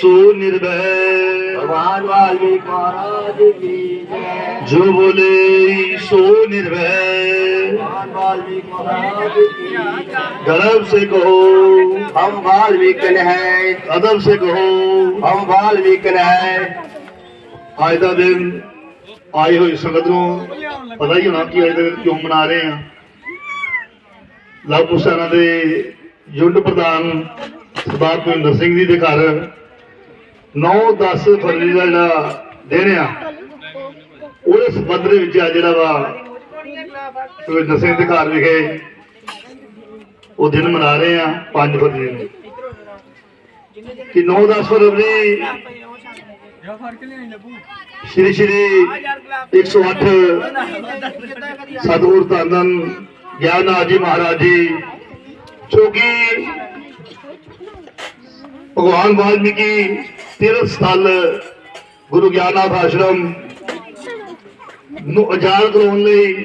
ਸੋ ਨਿਰਭੈ ਭਗਵਾਨ ਵਾਲਮੀਕ ਮਹਾਰਾਜ ਕੀ ਜੋ। ਬੋਲੇ ਸੋ ਨਿਰਭੈ ਭਗਵਾਨ ਸੇ ਕਹੋ। ਹਮ ਵਾਲਮੀਕਨ ਹੈ। ਅਦਬ ਸੇ ਕਹੋ। ਹਮ ਵਾਲਮੀਕਨ ਹੈ। ਅੱਜ ਦਾ ਦਿਨ ਆਏ ਹੋਈ ਸੰਗਤ ਨੂੰ ਪਤਾ ਹੀ ਹੋਣਾ ਕਿ ਅੱਜ ਦਾ ਦਿਨ ਕਿਉਂ ਮਨਾ ਰਹੇ ਆ। ਲਾਭੂ ਸਾਨਾ ਦੇ ਯੁੱਧ ਪ੍ਰਧਾਨ ਸਰਦਾਰ ਭਿੰਦਰ ਸਿੰਘ ਜੀ ਦੇ ਘਰ 9-10 ਫਰਵਰੀ ਦਾ ਜਿਹੜਾ ਦਿਨ ਆ ਉਹਦੇ ਸੰਬੰਧ ਦੇ ਵਿੱਚ ਆ ਜਿਹੜਾ ਵਾ ਭੁਪਿੰਦਰ ਸਿੰਘ ਦੇ ਘਰ ਵਿਖੇ ਉਹ ਦਿਨ ਮਨਾ ਰਹੇ ਆ 5 ਫਰਵਰੀ ਨੂੰ। ਕਿ 9-10 ਫਰਵਰੀ ਸ਼੍ਰੀ ਸ਼੍ਰੀ 108 ਸਤਿਗੁਰ ਧੰਨ ਗਿਆਨਨਾਥ ਜੀ ਮਹਾਰਾਜ ਜੀ, ਜੋ ਕਿ ਭਗਵਾਨ ਵਾਲਮੀਕੀ ਤੀਰਥ ਸਥਲ ਗੁਰੂ ਗਿਆਨਨਾਥ ਆਸ਼ਰਮ ਨੂੰ ਆਜ਼ਾਦ ਕਰਾਉਣ ਲਈ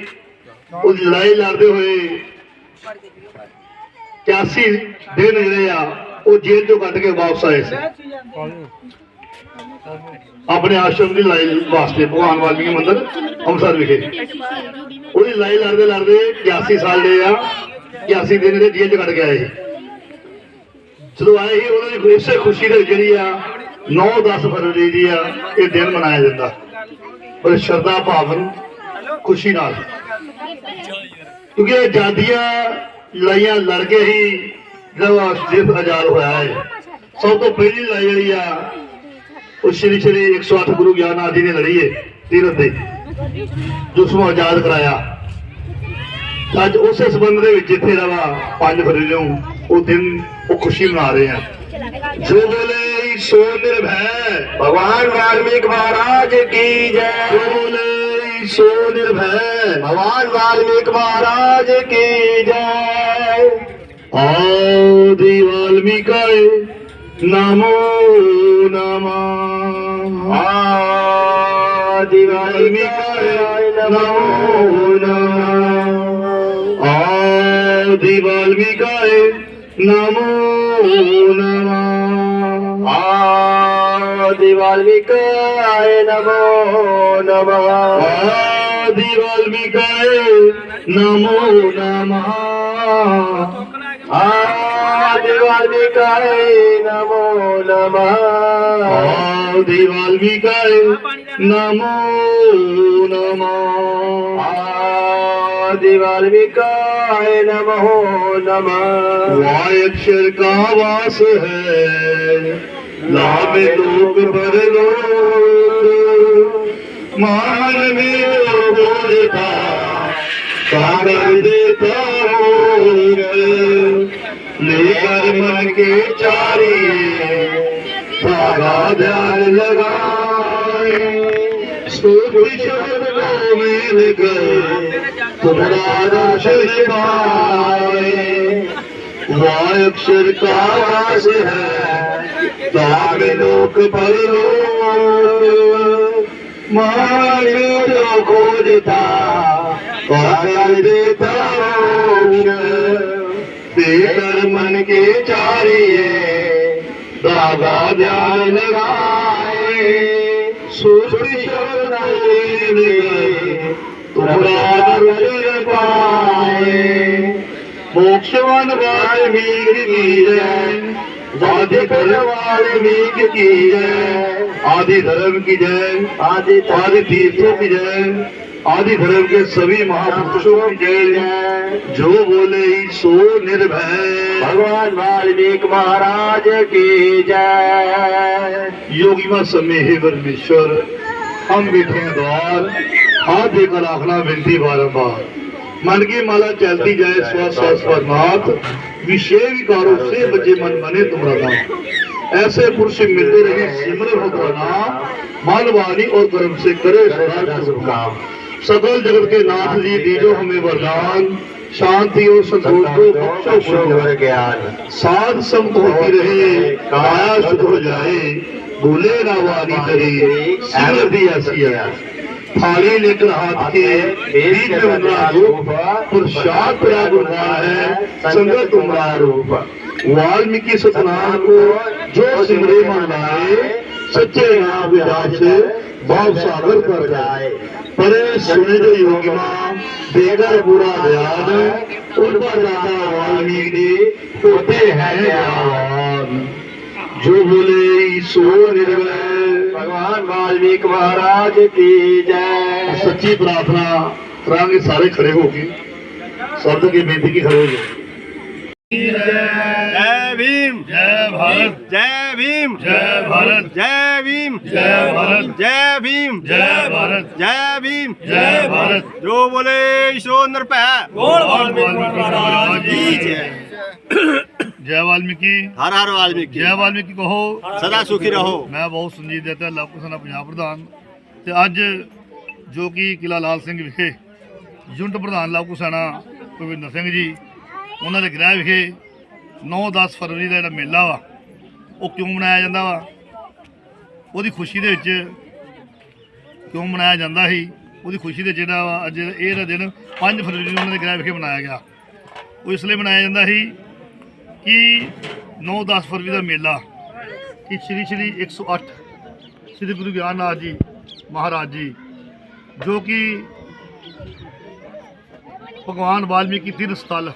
ਉਹ ਲੜਾਈ ਲੜਦੇ ਹੋਏ 81 ਦਿਨ ਜਿਹੜੇ ਆ, ਉਹ ਜੇਲ੍ਹ ਤੋਂ ਕੱਢ ਕੇ ਵਾਪਸ ਆਏ ਸੀ ਆਪਣੇ ਆਸ਼ਰਮ ਦੀ ਲੜਾਈ ਵਾਸਤੇ, ਭਗਵਾਨ ਵਾਲਮੀਕੀ ਮੰਦਿਰ, ਅੰਮ੍ਰਿਤਸਰ ਵਿਖੇ ਉਹਦੀ ਲੜਾਈ ਲੜਦੇ ਲੜਦੇ 81 ਸਾਲ ਦੇ ਆ 81 ਦਿਨ ਦੇ ਜੇਲ੍ਹ ਚ ਕੱਢ ਕੇ ਆਏ ਸੀ। ਜਦੋਂ ਆਏ ਸੀ, ਉਹਨਾਂ ਦੀ ਇਸੇ ਖੁਸ਼ੀ ਦੇ ਜਿਹੜੀ ਆ 9-10 ਫਰਵਰੀ ਦੀ ਆ, ਇਹ ਦਿਨ ਮਨਾਇਆ ਜਾਂਦਾ। ਬੜੇ ਸ਼ਰਧਾ ਭਾਵਨ ਖੁਸ਼ੀ ਨਾਲ। ਕਿਉਂਕਿ ਆਜ਼ਾਦੀਆਂ, ਲੜਾਈਆਂ ਲੜ ਕੇ ਹੀ ਜਿਹੜਾ ਦੇਸ਼ ਆਜ਼ਾਦ ਹੋਇਆ ਹੈ। ਸਭ ਤੋਂ ਪਹਿਲੀ ਲੜਾਈ ਜਿਹੜੀ ਆ, ਉਹ ਸ਼੍ਰੀ ਸ਼੍ਰੀ 108 ਗੁਰੂ ਗਿਆਨਨਾਥ ਜੀ ਨੇ ਲੜੀ ਹੈ, ਤੀਰਥ ਦੇ। ਜਿਸ ਨੂੰ ਆਜ਼ਾਦ ਕਰਾਇਆ। ਅੱਜ ਉਸੇ ਸੰਬੰਧ ਦੇ ਵਿੱਚ ਜਿੱਥੇ ਰਵਾ 5 ਫਰਵਰੀ ਨੂੰ ਉਹ ਦਿਨ ਉਹ ਖੁਸ਼ੀ ਮਨਾ ਰਹੇ ਆ। ਜੋ ਬੋਲੇ सो भय। भगवान वाल्मीकि महाराज की जय। बोले सो भय। भगवान वाल्मीकि महाराज की जय। आदि वाल्मीकि नमो नमः। आदि वाल्मीकि नमो नमः। आदि वाल्मीकि नमो नमः। आदि वाल्मीकाय नमो नमः आदि वाल्मीकाय नमो नमः आदि वाल्मीकाय नमो नमः आदि वाल्मीकाय नमो नमः आदि वाल्मीकाय वाय नमो नमः वाय अक्षर का वास है ਲਾਵੇ ਲੋਕ ਪਰਲੋਕ ਮਾਨਵੇ ਹੋਰਤਾ ਸਾਗਰ ਦੇ ਤੋਰ ਲੈ ਕਰ ਮਨ ਕੇ ਚਾਰੇ ਸਾਗਾ ਧਿਆਨ ਲਗਾਏ ਸੋਭੀ ਸ਼ਬਦ ਕੋ ਮੇਲ ਗਏ, ਤੁਮਰਾ ਰਾਸ਼ ਨਿਭਾਏ ਵਾਹ ਅਕਸ਼ਰ ਕਾ ਰਾਸ ਹੈ ਦਾਗ ਲੋਕ ਪਰਲੋ ਮਾਰਿਓ ਜੋ ਖੋਜਦਾ ਕੋਹਰ ਦੇ ਤਾਉਸ਼ ਤੇ ਕਰ ਮਨ ਕੇ ਚਾਰੀਏ, ਦਾਦਾ ਧਿਆਨ ਲਗਾਏ ਸੁਰਤੀ ਸ਼ਰਨ ਨੇ ਤੁਮਰਾ ਰੁਜ ਪਾਏ। ਮੋਕਸ਼ਵਨ ਵਾਲਮੀਕ ਕੀ ਜੈ आदि धर्म वाल्मीकि की जय। आदि धर्म की जय। आदि आदि तीर्थों की जय। आदि धर्म के सभी महापुरुषों की जय। जो बोले ही सो निर्भय। भगवान वाल्मीकि महाराज की जय। योगी में समय है परमेश्वर। हम बैठे द्वार। हाथ देकर आखना विनती बारंबार। मन की माला चलती जाए स्व स्व स्वनाथ विषय विकारों से बचे मन बने तुम्हारा नाम ऐसे पुरुष मिलते रहे सिमरन हो तो नाम मन वाणी और कर्म से करे सदा शुभ काम सकल जगत के नाथ जी दीजो हमें वरदान शांति और संतोष को बख्शो शुभ ज्ञान साध संत होती रहे काया शुद्ध हो जाए भूले ना वारी करी सिमर दी ऐसी है थाली लेकर हाथ के बीच में उमरा रूप प्रसाद प्रयाग उमरा है संगत उमरा रूप वाल्मीकि सतनाम को जो सिमरे मनाए सच्चे नाम विराज से भाव सागर कर जाए परे सुने जो योगिमा बेगर बुरा ध्यान उन पर राजा वाल्मीकि होते हैं ਜੋ ਬੋਲੇ ਸੋ ਨਿਰਵੈ। ਭਗਵਾਨ ਵਾਲਮੀਕ ਮਹਾਰਾਜ ਕੀ ਜੈ। ਸੱਚੀ ਪ੍ਰਾਰਥਨਾ ਕਰਾਂਗੇ ਸਾਰੇ ਖੜੇ ਹੋ ਕੇ। ਸਰਦ ਕੇ ਬੇਨਤੀ ਕੀ ਖੜੇ ਹੋ ਜਾਓ ਜੈ ਭੀਮ। ਜੈ ਭਾਰਤ। ਜੈ ਭੀਮ। ਜੈ ਭਾਰਤ। ਜੈ ਭੀਮ। ਜੈ ਭਾਰਤ। ਜੈ ਭੀਮ। ਜੈ ਭਾਰਤ। ਜੈ ਭੀਮ। ਜੈ ਭਾਰਤ। ਜੋ ਬੋਲੇ ਸੋ ਨਿਰਭੈ। ਬੋਲ ਵਾਲਮੀਕ ਮਹਾਰਾਜ ਕੀ ਜੈ? ਜੈ ਵਾਲਮੀਕੀ। ਹਰ ਹਰ ਵਾਲਮੀਕੀ। ਜੈ ਵਾਲਮੀਕੀ ਕਹੋ। ਸਦਾ ਸੁਖੀ ਰਹੋ। ਮੈਂ ਬਹੁਤ ਸੰਜੀਦ ਦਿੱਤਾ ਲਵਕਸਨਾ ਪੰਜਾਬ ਪ੍ਰਧਾਨ। ਤੇ ਅੱਜ ਜੋ ਕਿ ਕਿਲਾ ਲਾਲ ਸਿੰਘ ਵਿਖੇ ਯੂਨਿਟ ਪ੍ਰਧਾਨ ਲਵਕਸਨਾ ਭਵਿੰਦਰ ਸਿੰਘ ਜੀ ਉਹਨਾਂ ਦੇ ਗ੍ਰਹਿ ਵਿਖੇ 9-10 ਫਰਵਰੀ ਦਾ ਜਿਹੜਾ ਮੇਲਾ ਵਾ ਉਹ ਕਿਉਂ ਮਨਾਇਆ ਜਾਂਦਾ ਵਾ? ਉਹਦੀ ਖੁਸ਼ੀ ਦੇ ਵਿੱਚ ਕਿਉਂ ਮਨਾਇਆ ਜਾਂਦਾ ਸੀ? ਉਹਦੀ ਖੁਸ਼ੀ ਦੇ ਜਿਹੜਾ ਵਾ ਅੱਜ ਇਹ ਦਾ ਦਿਨ 5 ਫਰਵਰੀ ਨੂੰ ਉਹਨਾਂ ਦੇ ਗ੍ਰਹਿ ਵਿਖੇ ਮਨਾਇਆ ਗਿਆ। ਉਹ ਇਸ ਲਈ ਮਨਾਇਆ ਜਾਂਦਾ ਸੀ ਕਿ 9-10 ਫਰਵਰੀ ਦਾ ਮੇਲਾ ਕਿ ਸ਼੍ਰੀ ਸ਼੍ਰੀ 108 ਸ਼੍ਰੀ ਗੁਰੂ ਗਿਆਨਨਾਥ ਜੀ ਮਹਾਰਾਜ ਜੀ, ਜੋ ਕਿ ਭਗਵਾਨ ਵਾਲਮੀਕੀ ਤੀਰਥ ਸਥਲ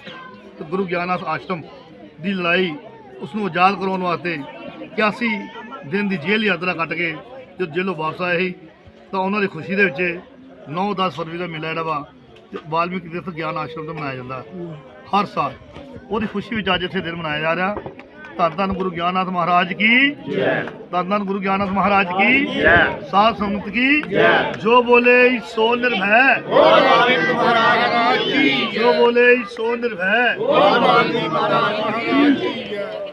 ਤੇ ਗੁਰੂ ਗਿਆਨਨਾਥ ਆਸ਼ਰਮ ਦੀ ਲੜਾਈ ਉਸ ਨੂੰ ਆਜ਼ਾਦ ਕਰਾਉਣ ਵਾਸਤੇ 81 ਦਿਨ ਦੀ ਜੇਲ੍ਹ ਯਾਤਰਾ ਕੱਟ ਕੇ ਜਦ ਜੇਲ੍ਹੋਂ ਵਾਪਸ ਆਏ ਸੀ, ਤਾਂ ਉਹਨਾਂ ਦੀ ਖੁਸ਼ੀ ਦੇ ਵਿੱਚ 9-10 ਫਰਵਰੀ ਦਾ ਮੇਲਾ ਜਿਹੜਾ ਵਾ ਵਾਲਮੀਕੀ ਤੀਰਥ ਗਿਆਨ ਆਸ਼ਰਮ ਤੋਂ ਮਨਾਇਆ ਜਾਂਦਾ। ਹਰ ਸਾਲ। ਉਹਦੀ ਖੁਸ਼ੀ ਵਿੱਚ ਅੱਜ ਇੱਥੇ ਦਿਨ ਮਨਾਇਆ ਜਾ ਰਿਹਾ। ਧੰਨ ਗੁਰੂ ਗਿਆਨਨਾਥ ਮਹਾਰਾਜ ਕੀ? ਜੈ। ਧੰਨ ਗੁਰੂ ਗਿਆਨਨਾਥ ਮਹਾਰਾਜ ਕੀ? ਜੈ। ਸਾਧ ਸੰਗਤ ਕੀ? ਜੈ। ਜੋ ਬੋਲੇ ਸੋ ਨਿਰਭੈ। ਬੋਲ ਵਾਲਮੀਕ ਮਹਾਰਾਜ ਕੀ? ਜੋ ਬੋਲੇ ਸੋ ਨਿਰਭੈ। ਬੋਲ ਵਾਲਮੀਕ ਮਹਾਰਾਜ ਕੀ? ਜੈ